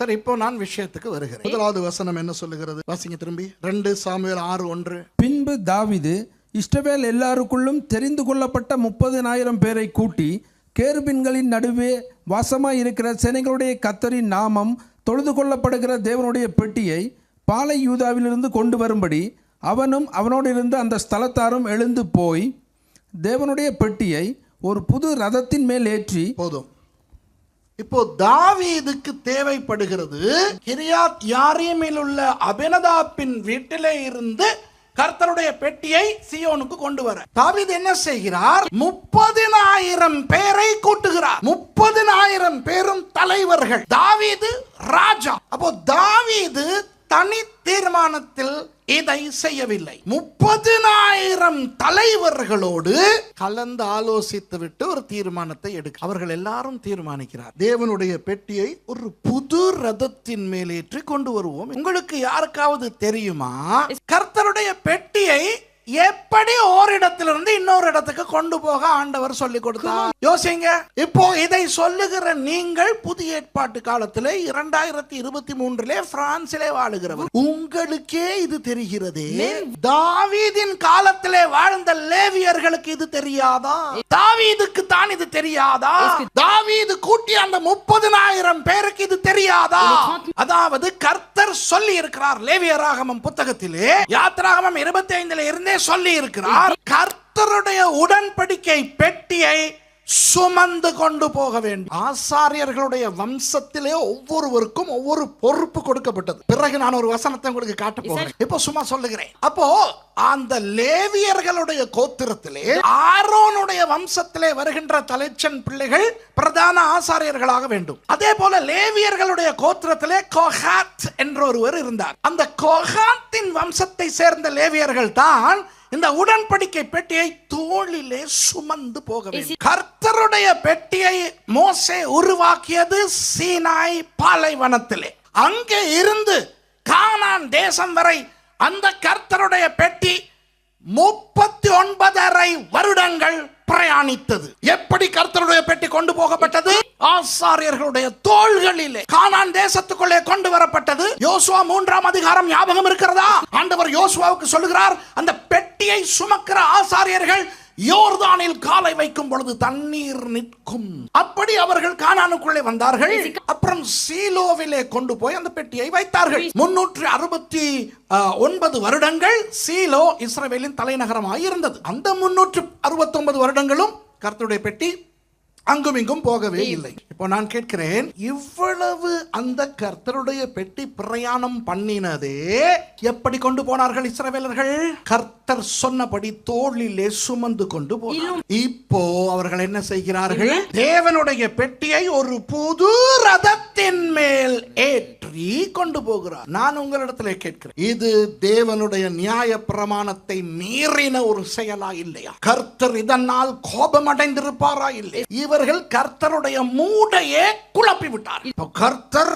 சரி இப்போ நான் விஷயத்துக்கு வருகிறேன். முதலாவது வசனம் என்ன சொல்லுகிறது? வாசிங்க திரும்பி. ரெண்டு சாமுவேல் ஆறு ஒன்று. பின்பு தாவீது இஸ்ரவேல் எல்லாருக்குள்ளும் தெரிந்து கொள்ளப்பட்ட முப்பதினாயிரம் பேரை கூட்டி கேருபின்களின் நடுவே வாசமாய் இருக்கிற சேனைகளுடைய கத்தரின் நாமம் தொழுது கொள்ளப்படுகிற தேவனுடைய பெட்டியை பாலை யூதாவிலிருந்து கொண்டு வரும்படி அவனும் அவனோடு இருந்த அந்த ஸ்தலத்தாரும் எழுந்து போய் தேவனுடைய பெட்டியை ஒரு புது ரதத்தின் மேல் ஏற்றி போதும். இப்போ தாவீதுக்கு தேவைப்படுகிறது கிரியாத் யாரியமில் உள்ள அபினதாப்பின் வீட்டிலே இருந்து கர்த்தருடைய பெட்டியை சியோனுக்கு கொண்டு வர. தாவீது என்ன செய்கிறார்? முப்பதினாயிரம் பேரை கூட்டுகிறார். முப்பதினாயிரம் பேரும் தலைவர்கள். தாவீது ராஜா. அப்போ தாவீது தனி தீர்மானத்தில் இதை செய்யவில்லை. முப்பதினாயிரம் தலைவர்களோடு கலந்து ஆலோசித்து விட்டு ஒரு தீர்மானத்தை எடுக்க. அவர்கள் எல்லாரும் தீர்மானிக்கிறார். தேவனுடைய பெட்டியை ஒரு புது ரதத்தின் மேலேற்றி கொண்டு வருவோம். உங்களுக்கு யாருக்காவது தெரியுமா? கர்த்தருடைய பெட்டியை எப்படி இடத்துக்கு கொண்டு போக ஆண்டவர் சொல்லி கொடுத்தார். யோசிங்க. இப்போ இதை சொல்லுகிற நீங்கள் புதிய ஏற்பாட்டு காலத்திலே இரண்டாயிரத்தி இருபத்தி மூன்றிலே பிரான்சிலே வாழுகிறவர். உங்களுக்கே இது தெரிகிறதே. தாவீதின் காலத்திலே வாழ்ந்த லேவியர்களுக்கு இது தெரியாதா? தாவீதுக்கு தான் இது தெரியாதா? தாவீது கூட்டி அந்த முப்பதினாயிரம் பேருக்கு இது தெரியாதா? அதாவது கர்த்தர் சொல்லி இருக்கிறார் லேவியராகமம் புத்தகத்திலே. யாத்திராகமம் இருபத்தி ஐந்துல இருந்தே சொல்லி இருக்கிறார். கர்த்தருடைய உடன்படிக்கை பெட்டியை சுமந்து கொண்டு போக வேண்டும். ஆசாரியர்களுடைய வம்சத்திலே ஒவ்வொருவருக்கும் ஒவ்வொரு பொறுப்பு கொடுக்கப்பட்டது. பிறகு நான் ஒரு வசனத்தை உங்களுக்கு காட்ட போகிறேன். இப்போ சும்மா சொல்லுகிறேன். அப்போ அந்த லேவியர்களுடைய கோத்திரத்திலே ஆரோனுடைய வம்சத்திலே வருகின்ற தலைச்சன் பிள்ளைகள் பிரதான ஆசாரியர்களாக வேண்டும். அதே போல லேவியர்களுடைய கோத்திரத்திலே கோஹாத் என்ற ஒருவர் இருந்தார். அந்த கோஹாத்தின் வம்சத்தை சேர்ந்த லேவியர்கள் தான் இந்த உடன்படிக்கை பெட்டியை தோளிலே சுமந்து போக வேண்டும். கர்த்தருடைய பெட்டியை மோசே உருவாக்கியது சீனாய் பாலைவனத்திலே. அங்கே இருந்து கானான் தேசம் வரை அந்த கர்த்தருடைய பெட்டி முப்பத்தி ஒன்பதரை வருடங்கள் பிரயாணித்தது. எப்படி கர்த்தருடைய பெட்டி கொண்டு போகப்பட்டது? ஆசாரியர்களுடைய தோள்களிலே. கானான் தேசத்துக்குள்ளே கொண்டு வரப்பட்டது. யோசுவா மூன்றாம் அதிகாரம் ஞாபகம் இருக்கிறதா? ஆண்டவர் யோசுவாவுக்கு சொல்லுகிறார் அந்த பெட்டியை சுமக்கிற ஆசாரியர்கள் யோர்தானில் காலை வைக்கும் பொழுது தண்ணீர் நிற்கும். அப்படி அவர்கள் கானானுக்குள்ளே வந்தார்கள். அப்புறம் சீலோவிலே கொண்டு போய் அந்த பெட்டியை வைத்தார்கள். முன்னூற்றி அறுபத்தி ஒன்பது வருடங்கள் சீலோ இஸ்ரவேலின் தலைநகரமாக இருந்தது அந்த முன்னூற்று அறுபத்தி ஒன்பது வருடங்களும் கர்த்தருடைய பெட்டி அங்கும் இங்கும் போகவே இல்லை. இப்போ நான் கேட்கிறேன் இவ்வளவு அந்த கர்த்தருடைய பெட்டி பிரயாணம் பண்ணினதே எப்படி கொண்டு போனார்கள் இஸ்ரவேலர்கள்? கர்த்தர் சொன்னபடி தோளிலே சுமந்து கொண்டு போனார். இப்போ அவர்கள் என்ன செய்கிறார்கள்? தேவனுடைய பெட்டியை ஒரு புது ரதத்தின் மேல் ஏற்றி கொண்டு போகிறார் நான் உங்களிடத்திலே கேட்கிறேன். இது தேவனுடைய நியாய பிரமாணத்தை மீறின ஒரு செயலா இல்லையா? கர்த்தர் இதனால் கோபம் அடைந்திருப்பாரா இல்லை இவர்கள் கர்த்தருடைய மூடையே குழப்பி விட்டார் கர்த்தர்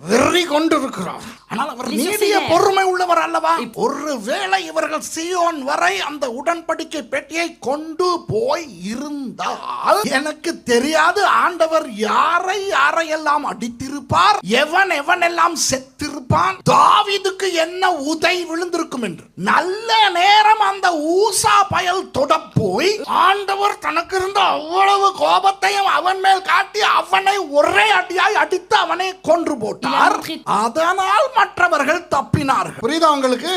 வெறி கொண்டிருக்கிறார். ஆனால் அவர் நீடிய பொறுமை உள்ளவர் அல்லவா? ஒருவேளை இவர்கள் சியோன் வரை அந்த உடன்படிக்கை பெட்டியை கொண்டு போய் இருந்தால் எனக்கு தெரியாது ஆண்டவர் யாரை யாரையெல்லாம் அடித்திருப்பார் எவன் எவன் எல்லாம் செத்திருப்பான் தாவீதுக்கு என்ன உதை விழுந்திருக்கும் என்று. நல்ல நேரம் அந்த ஊசா பயல் தொட போய் ஆண்டவர் தனக்கு இருந்த அவ்வளவு கோபத்தையும் அவன் மேல் காட்டி அவனை ஒரே அடியாய் அடித்து அவனை கொன்று போட்டார் அதனால் மற்றவர்கள் தப்பினார்கள். புரியுதா உங்களுக்கு?